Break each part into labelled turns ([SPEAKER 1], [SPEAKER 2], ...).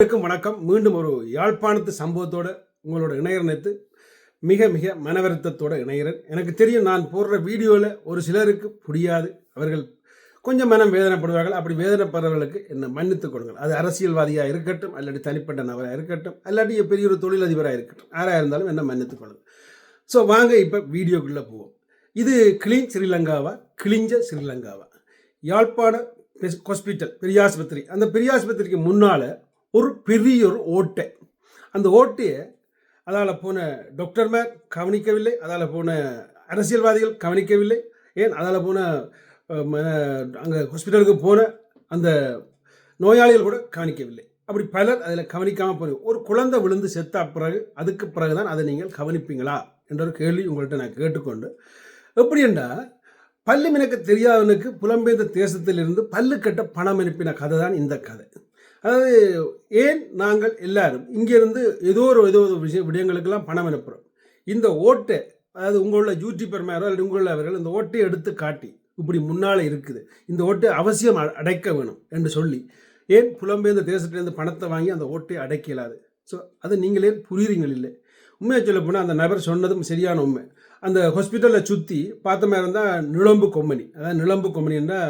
[SPEAKER 1] அனைவருக்கும் வணக்கம். மீண்டும் ஒரு யாழ்ப்பாணத்து சம்பவத்தோட உங்களோட இணையரணைத்து மிக மிக மனவருத்தத்தோட இணையிறேன் எனக்கு தெரியும் நான் போடுற வீடியோவில் ஒரு சிலருக்கு புரியாது. அவர்கள் கொஞ்சம் மனம் வேதனைப்படுவார்கள். அப்படி வேதனைப்படுறவர்களுக்கு என்னை மன்னித்துக் கொடுங்கள். அது அரசியல்வாதியாக இருக்கட்டும் அல்லாட்டி தனிப்பட்ட நபராக இருக்கட்டும் அல்லாட்டி பெரிய ஒரு தொழிலதிபராக இருக்கட்டும் யாராக இருந்தாலும் என்ன மன்னித்துக் கொள்ளுங்கள். ஸோ வாங்க இப்போ வீடியோக்குள்ளே போவோம். இது கிளீன் ஸ்ரீலங்காவா? கிழிஞ்ச ஸ்ரீலங்காவா? யாழ்ப்பாண ஹாஸ்பிட்டல் பெரியாஸ்பத்திரி. அந்த பெரியாஸ்பத்திரிக்கு முன்னால் ஒரு பெரிய ஒரு ஓட்டை. அந்த ஓட்டையை அதால் போன டாக்டர்மார் கவனிக்கவில்லை அதால் போன அரசியல்வாதிகள் கவனிக்கவில்லை. ஏன்? அதால் போன அங்கே ஹாஸ்பிட்டலுக்கு போன அந்த நோயாளிகள் கூட கவனிக்கவில்லை. அப்படி பலர் அதில் கவனிக்காமல் போனீங்க ஒரு குழந்தை விழுந்து செத்த பிறகு அதுக்கு பிறகு தான் அதை நீங்கள் கவனிப்பீங்களா? என்ற ஒரு கேள்வி உங்கள்கிட்ட நான் கேட்டுக்கொண்டு எப்படி என்றால் பல்லு எனக்கு தெரியாதவனுக்கு புலம்பெயர்ந்த தேசத்திலிருந்து பல்லு கட்ட பணம் அனுப்பின கதை தான் இந்த கதை. அதாவது ஏன் நாங்கள் எல்லாரும் இங்கேருந்து ஏதோ ஒரு ஏதோ ஒரு விஷய விடயங்களுக்கெல்லாம் பணம் அனுப்புகிறோம் இந்த ஓட்டை அதாவது உங்களுள்ள யூடியூபர் மேரோ அல்லது உங்களுள்ள அவர்கள் இந்த ஓட்டையை எடுத்து காட்டி இப்படி முன்னால் இருக்குது. இந்த ஓட்டை அவசியம் அ- அடைக்க வேணும் என்று சொல்லி ஏன் புலம்பெயர்ந்த தேசத்திலேருந்து பணத்தை வாங்கி அந்த ஓட்டையை அடைக்க இயலாது ஸோ அது நீங்களே புரியுறீங்கள் இல்லை? உண்மையை சொல்ல போனால் அந்த நபர் சொன்னதும் சரியான உண்மை. அந்த ஹாஸ்பிட்டலில் சுற்றி பார்த்த மாதிரி இருந்தால் நிலம்பு கொம்மனி அதாவது நிலம்பு கொம்மனின்னா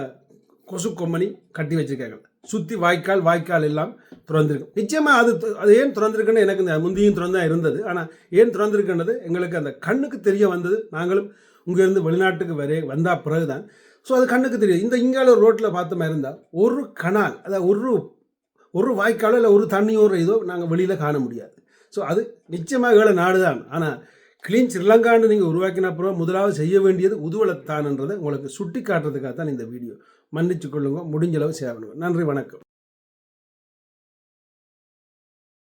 [SPEAKER 1] கொசு கொம்மணி கட்டி வச்சிருக்காங்க. சுற்றி வாய்க்கால் வாய்க்கால் எல்லாம் திறந்திருக்கு. நிச்சயமாக அது அது ஏன் திறந்திருக்குன்னு எனக்கு இந்த முந்தியும் திறந்தா இருந்தது. ஆனால் ஏன் திறந்திருக்குன்றது எங்களுக்கு அந்த கண்ணுக்கு தெரிய வந்தது. நாங்களும் இங்கேருந்து வெளிநாட்டுக்கு வர வந்தா பிறகுதான். ஸோ அது கண்ணுக்கு தெரியும். இந்த இங்கால ரோட்டில் பார்த்த மாதிரி இருந்தால் ஒரு கனால் அதாவது ஒரு ஒரு வாய்க்காலோ இல்லை ஒரு தண்ணியோ ஒரு இதோ நாங்கள் வெளியில் காண முடியாது. ஸோ அது நிச்சயமாக ஏழை நாடு தான் ஆனால் கிளீன் ஸ்ரீலங்கான்னு நீங்கள் உருவாக்கின அப்புறம் முதலாவது செய்ய வேண்டியது உதுவளத்தான்ன்றதை உங்களுக்கு சுட்டி காட்டுறதுக்காக தான் இந்த வீடியோ. மன்னிச்சு கொள்ளுங்க. முடிஞ்சளவு சேரணுங்க நன்றி வணக்கம்.